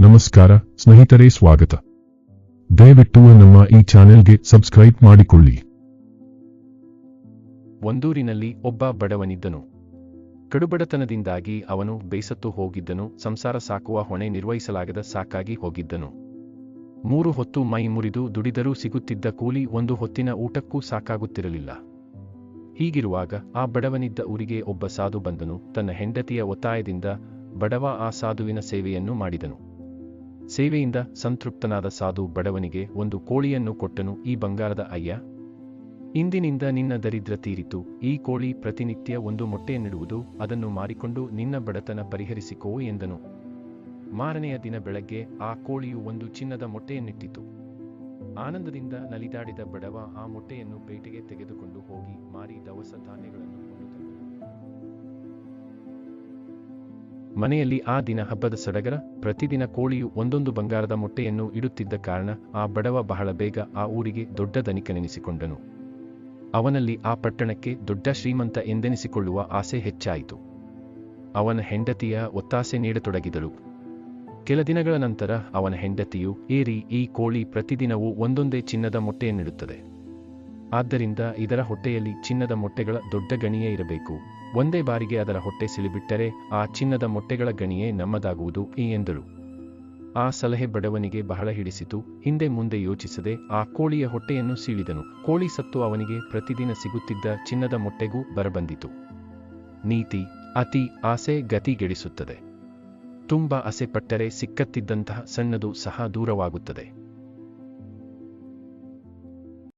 ನಮಸ್ಕಾರ, ಸ್ನೇಹಿತರೇ, ಸ್ವಾಗತ. ದಯವಿಟ್ಟು ನಮ್ಮ ಈ ಚಾನೆಲ್ಗೆ ಸಬ್ಸ್ಕ್ರೈಬ್ ಮಾಡಿಕೊಳ್ಳಿ. ಒಂದೂರಿನಲ್ಲಿ ಒಬ್ಬ ಬಡವನಿದ್ದನು. ಕಡುಬಡತನದಿಂದಾಗಿ ಅವನು ಬೇಸತ್ತು ಹೋಗಿದ್ದನು, ಸಂಸಾರ ಸಾಕುವ ಹೊಣೆ ನಿರ್ವಹಿಸಲಾಗದ ಸಾಕಾಗಿ ಹೋಗಿದ್ದನು. ಮೂರು ಹೊತ್ತು ಮೈ ಮುರಿದು ದುಡಿದರೂ ಸಿಗುತ್ತಿದ್ದ ಕೂಲಿ ಒಂದು ಹೊತ್ತಿನ ಊಟಕ್ಕೂ ಸಾಕಾಗುತ್ತಿರಲಿಲ್ಲ. ಹೀಗಿರುವಾಗ ಆ ಬಡವನಿದ್ದ ಊರಿಗೆ ಒಬ್ಬ ಸಾಧು ಬಂದನು, ತನ್ನ ಹೆಂಡತಿಯ ಒತ್ತಾಯದಿಂದ ಬಡವ ಆ ಸಾಧುವಿನ ಸೇವೆಯನ್ನು ಮಾಡಿದನು. ಸೇವೆಯಿಂದ ಸಂತೃಪ್ತನಾದ ಸಾಧು ಬಡವನಿಗೆ ಒಂದು ಕೋಳಿಯನ್ನು ಕೊಟ್ಟನು, ಈ ಬಂಗಾರದ ಅಯ್ಯ. ಇಂದಿನಿಂದ ನಿನ್ನ ದರಿದ್ರ ತೀರಿತು, ಈ ಕೋಳಿ ಪ್ರತಿನಿತ್ಯ ಒಂದು ಮೊಟ್ಟೆಯನ್ನಿಡುವುದು ಅದನ್ನು ಮಾರಿಕೊಂಡು ನಿನ್ನ ಬಡತನ ಪರಿಹರಿಸಿಕೋ ಎಂದನು. ಮಾರನೆಯ ದಿನ ಬೆಳಗ್ಗೆ ಆ ಕೋಳಿಯು ಒಂದು ಚಿನ್ನದ ಮೊಟ್ಟೆಯನ್ನಿಟ್ಟಿತು. ಆನಂದದಿಂದ ನಲಿದಾಡಿದ ಬಡವ ಆ ಮೊಟ್ಟೆಯನ್ನು ಪೇಟೆಗೆ ತೆಗೆದುಕೊಂಡು ಮನೆಯಲ್ಲಿ ಆ ದಿನ ಹಬ್ಬದ ಸಡಗರ, ಪ್ರತಿದಿನ ಕೋಳಿಯು ಒಂದೊಂದು ಬಂಗಾರದ ಮೊಟ್ಟೆಯನ್ನು ಇಡುತ್ತಿದ್ದ ಕಾರಣ ಆ ಬಡವ ಬಹಳ ಬೇಗ ಆ ಊರಿಗೆ ದೊಡ್ಡ ಧನಿಕನೆನಿಸಿಕೊಂಡನು ಅವನಲ್ಲಿ ಆ ಪಟ್ಟಣಕ್ಕೆ ದೊಡ್ಡ ಶ್ರೀಮಂತ ಎಂದೆನಿಸಿಕೊಳ್ಳುವ ಆಸೆ ಹೆಚ್ಚಾಯಿತು. ಅವನ ಹೆಂಡತಿಯ ಒತ್ತಾಸೆ ನೀಡತೊಡಗಿದಳು. ಕೆಲ ದಿನಗಳ ನಂತರ ಅವನ ಹೆಂಡತಿಯು ಏರಿ ಈ ಕೋಳಿ ಪ್ರತಿದಿನವೂ ಒಂದೊಂದೇ ಚಿನ್ನದ ಮೊಟ್ಟೆಯನ್ನಿಡುತ್ತದೆ. ಆದ್ದರಿಂದ ಇದರ ಹೊಟ್ಟೆಯಲ್ಲಿ ಚಿನ್ನದ ಮೊಟ್ಟೆಗಳ ದೊಡ್ಡ ಗಣಿಯೇ ಇರಬೇಕು. ಒಂದೇ ಬಾರಿಗೆ ಅದರ ಹೊಟ್ಟೆ ಸಿಳಿಬಿಟ್ಟರೆ ಆ ಚಿನ್ನದ ಮೊಟ್ಟೆಗಳ ಗಣಿಯೇ ನಮ್ಮದಾಗುವುದು, ಈ ಎಂದಳು. ಆ ಸಲಹೆ ಬಡವನಿಗೆ ಬಹಳ ಹಿಡಿಸಿತು. ಹಿಂದೆ ಮುಂದೆ ಯೋಚಿಸದೆ ಆ ಕೋಳಿಯ ಹೊಟ್ಟೆಯನ್ನು ಸೀಳಿದನು. ಕೋಳಿ ಸತ್ತು ಅವನಿಗೆ ಪ್ರತಿದಿನ ಸಿಗುತ್ತಿದ್ದ ಚಿನ್ನದ ಮೊಟ್ಟೆಗೂ ಬರಬಂದಿತು. ನೀತಿ, ಅತಿ ಆಸೆ ಗತಿಗೆಡಿಸುತ್ತದೆ ತುಂಬ ಆಸೆಪಟ್ಟರೆ ಸಿಕ್ಕತ್ತಿದ್ದಂತಹ ಸಣ್ಣದು ಸಹ ದೂರವಾಗುತ್ತದೆ.